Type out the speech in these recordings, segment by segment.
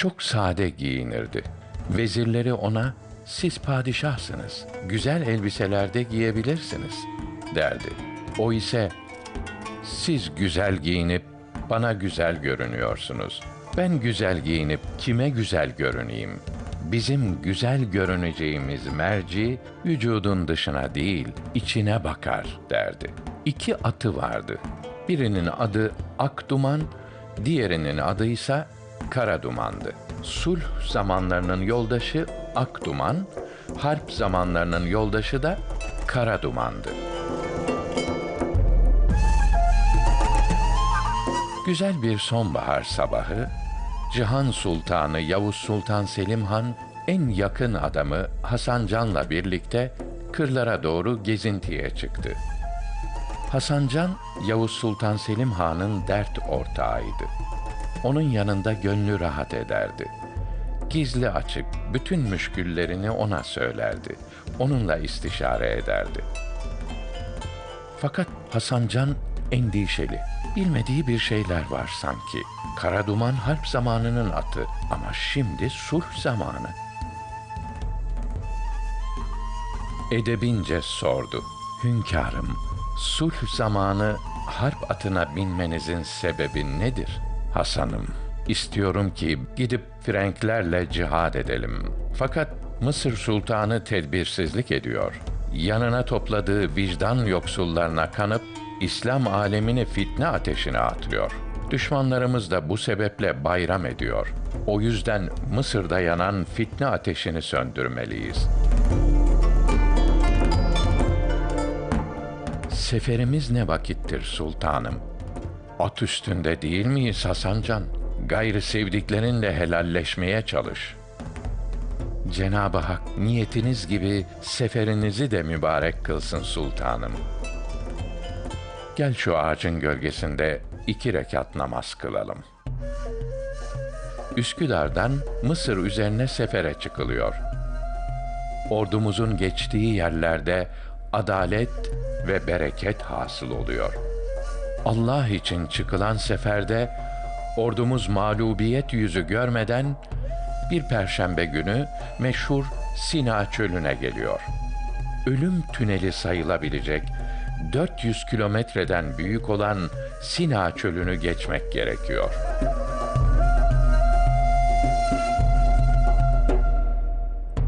Çok sade giyinirdi. Vezirleri ona siz padişahsınız. Güzel elbiselerde giyebilirsiniz derdi. O ise siz güzel giyinip bana güzel görünüyorsunuz. Ben güzel giyinip kime güzel görüneyim? Bizim güzel görüneceğimiz merci vücudun dışına değil, içine bakar derdi. İki atı vardı. Birinin adı Akduman, diğerinin adı ise Karaduman'dı. Sulh zamanlarının yoldaşı Akduman, harp zamanlarının yoldaşı da Karaduman'dı. Güzel bir sonbahar sabahı, Cihan Sultanı Yavuz Sultan Selim Han en yakın adamı Hasan Can'la birlikte kırlara doğru gezintiye çıktı. Hasan Can, Yavuz Sultan Selim Han'ın dert ortağıydı. Onun yanında gönlü rahat ederdi. Gizli açık bütün müşküllerini ona söylerdi. Onunla istişare ederdi. Fakat Hasan Can endişeli. Bilmediği bir şeyler var sanki. Karaduman harp zamanının atı ama şimdi sulh zamanı. Edebince sordu. Hünkârım, sulh zamanı harp atına binmenizin sebebi nedir? Hasanım, istiyorum ki gidip Frenklerle cihad edelim. Fakat Mısır sultanı tedbirsizlik ediyor. Yanına topladığı vicdan yoksullarına kanıp İslam alemini fitne ateşine atıyor. Düşmanlarımız da bu sebeple bayram ediyor. O yüzden Mısır'da yanan fitne ateşini söndürmeliyiz. Seferimiz ne vakittir sultanım? At üstünde değil miyiz Hasancan? Gayrı sevdiklerinle helalleşmeye çalış. Cenab-ı Hak niyetiniz gibi seferinizi de mübarek kılsın sultanım. Gel şu ağacın gölgesinde iki rekat namaz kılalım. Üsküdar'dan Mısır üzerine sefere çıkılıyor. Ordumuzun geçtiği yerlerde adalet ve bereket hasıl oluyor. Allah için çıkılan seferde ordumuz mağlubiyet yüzü görmeden bir perşembe günü meşhur Sina çölüne geliyor. Ölüm tüneli sayılabilecek 400 kilometreden büyük olan Sina çölünü geçmek gerekiyor.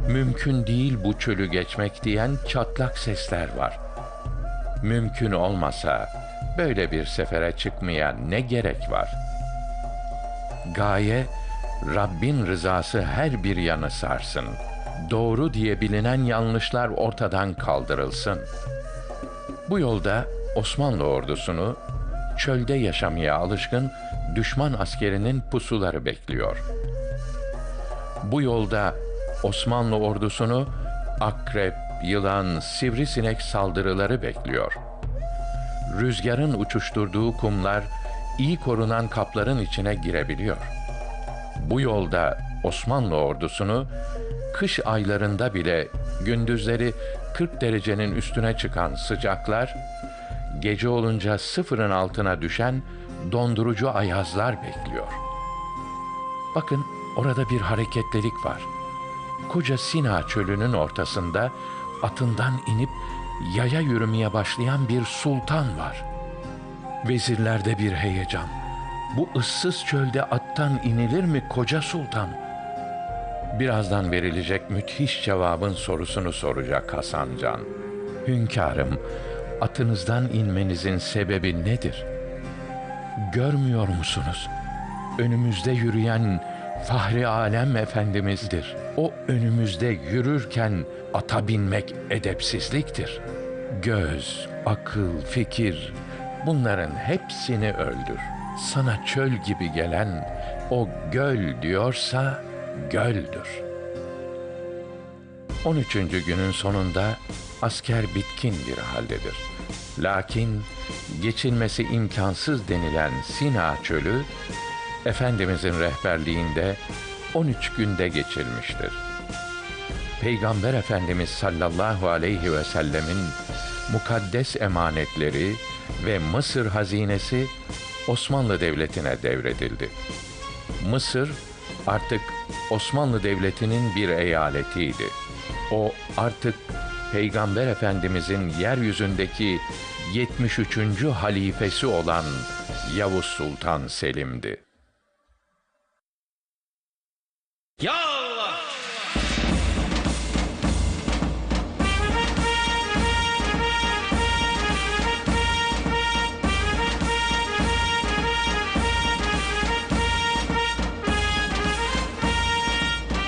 Mümkün değil bu çölü geçmek diyen çatlak sesler var. Mümkün olmasa böyle bir sefere çıkmaya ne gerek var? Gaye Rabbin rızası her bir yanı sarsın. Doğru diye bilinen yanlışlar ortadan kaldırılsın. Bu yolda Osmanlı ordusunu çölde yaşamaya alışkın düşman askerinin pusuları bekliyor. Bu yolda Osmanlı ordusunu akrep, yılan, sivrisinek saldırıları bekliyor. Rüzgarın uçuşturduğu kumlar iyi korunan kapların içine girebiliyor. Bu yolda Osmanlı ordusunu kış aylarında bile gündüzleri 40 derecenin üstüne çıkan sıcaklar, gece olunca sıfırın altına düşen dondurucu ayazlar bekliyor. Bakın orada bir hareketlilik var. Koca Sina çölünün ortasında atından inip yaya yürümeye başlayan bir sultan var. Vezirlerde bir heyecan. Bu ıssız çölde attan inilir mi koca sultan? Birazdan verilecek müthiş cevabın sorusunu soracak Hasan Can. Hünkârım, atınızdan inmenizin sebebi nedir? Görmüyor musunuz? Önümüzde yürüyen Fahri Alem Efendimiz'dir. O önümüzde yürürken ata binmek edepsizliktir. Göz, akıl, fikir bunların hepsini öldür. Sana çöl gibi gelen o göl diyorsa göldür. 13. günün sonunda asker bitkin bir haldedir. Lakin geçilmesi imkansız denilen Sina çölü Efendimizin rehberliğinde 13 günde geçilmiştir. Peygamber Efendimiz sallallahu aleyhi ve sellemin mukaddes emanetleri ve Mısır hazinesi Osmanlı Devleti'ne devredildi. Mısır artık Osmanlı Devleti'nin bir eyaletiydi. O artık Peygamber Efendimizin yeryüzündeki 73. halifesi olan Yavuz Sultan Selim'di. Yo!